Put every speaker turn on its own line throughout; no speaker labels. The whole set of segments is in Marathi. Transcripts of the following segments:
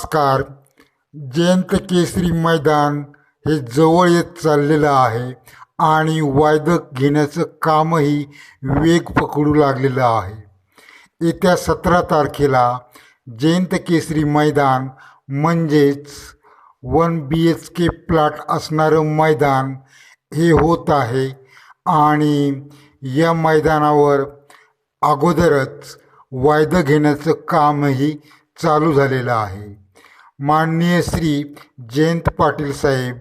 नमस्कार. जयंत केसरी मैदान हे जवळ येत चाललेलं आहे आणि वायदक घेण्याचं कामही वेग पकडू लागलेलं आहे. येत्या सतरा तारखेला जयंत केसरी मैदान म्हणजेच one B H K plot असणारं मैदान हे होत आहे आणि या मैदानावर अगोदरच वायदं घेण्याचं कामही चालू झालेलं आहे. माननीय श्री जयंत पाटील साहेब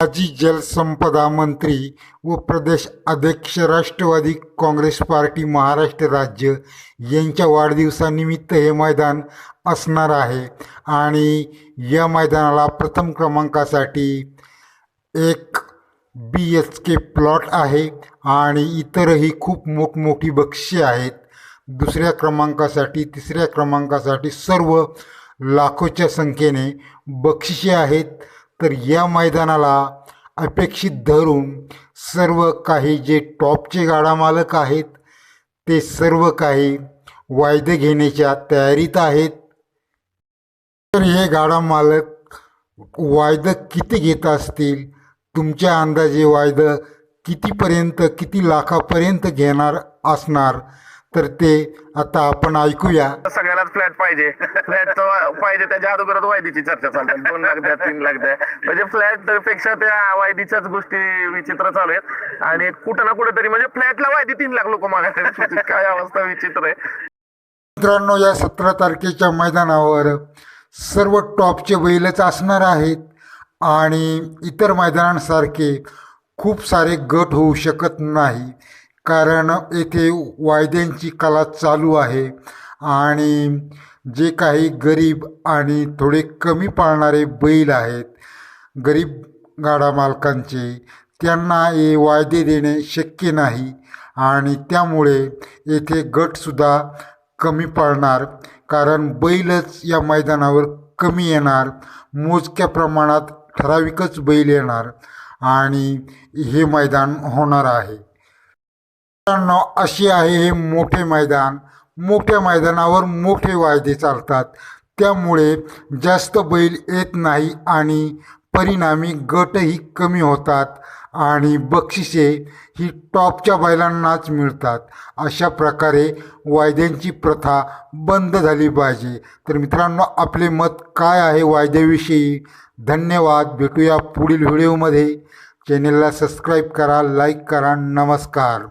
माजी जलसंपदा मंत्री व प्रदेश अध्यक्ष राष्ट्रवादी काँग्रेस पार्टी महाराष्ट्र राज्य यांच्या वाढदिवसानिमित्त हे मैदान असणार आहे. आणि या मैदानाला प्रथम क्रमांकासाठी एक बी एच के प्लॉट आहे आणि इतरही खूप मोठमोठी बक्षी आहेत. दुसऱ्या क्रमांकासाठी तिसऱ्या क्रमांकासाठी सर्व लाखोच्या संख्येने बक्षिसे आहेत. तर या मैदानाला अपेक्षित धरून सर्व काही जे टॉपचे गाडा मालक आहेत ते सर्व काही वायदे घेण्याच्या तयारीत आहेत. तर हे गाडा मालक वायदं किती घेत असतील? तुमच्या अंदाजे वायदं कितीपर्यंत किती लाखापर्यंत घेणार असणार? तर ते आता आपण ऐकूया.
सगळ्यालाच फ्लॅट पाहिजे. फ्लॅट पाहिजे त्याच्या अगोदरच वायदीची चर्चा चालतात दोन लाख द्या तीन लाख द्या. म्हणजे फ्लॅटपेक्षा त्या वायदीच्याच गोष्टी विचित्र चालू आहेत. आणि कुठं ना कुठं तरी म्हणजे फ्लॅटला वायदी तीन लाख लोक मागायचे काय अवस्था विचित्र आहे.
मित्रांनो या सतरा तारखेच्या मैदानावर सर्व टॉपचे बैलच असणार आहेत. आणि इतर मैदानांसारखे खूप सारे गट होऊ शकत नाही. कारण येथे वायद्यांची कला चालू आहे आणि जे काही गरीब आणि थोडे कमी पाळणारे बैल आहेत गरीब गाडा मालकांचे त्यांना हे वायदे देणे शक्य नाही आणि त्यामुळे येथे गटसुद्धा कमी पाळणार कारण बैलच या मैदानावर कमी येणार मोजक्या प्रमाणात ठराविकच बैल येणार आणि हे मैदान होणार आहे. मित्रांनो असे आहे हे मोठे मैदान. मोठ्या मैदानावर मोठे वायदे चालतात. त्यामुळे जास्त बैल येत नाही आणि परिणामी गटही कमी होतात आणि बक्षिसे ही टॉपच्या बैलांनाच मिळतात. अशा प्रकारे वायद्यांची प्रथा बंद झाली पाहिजे. तर मित्रांनो आपले मत काय आहे वायद्याविषयी? धन्यवाद. भेटूया पुढील व्हिडिओमध्ये. चॅनेलला सबस्क्राईब करा लाईक करा. नमस्कार.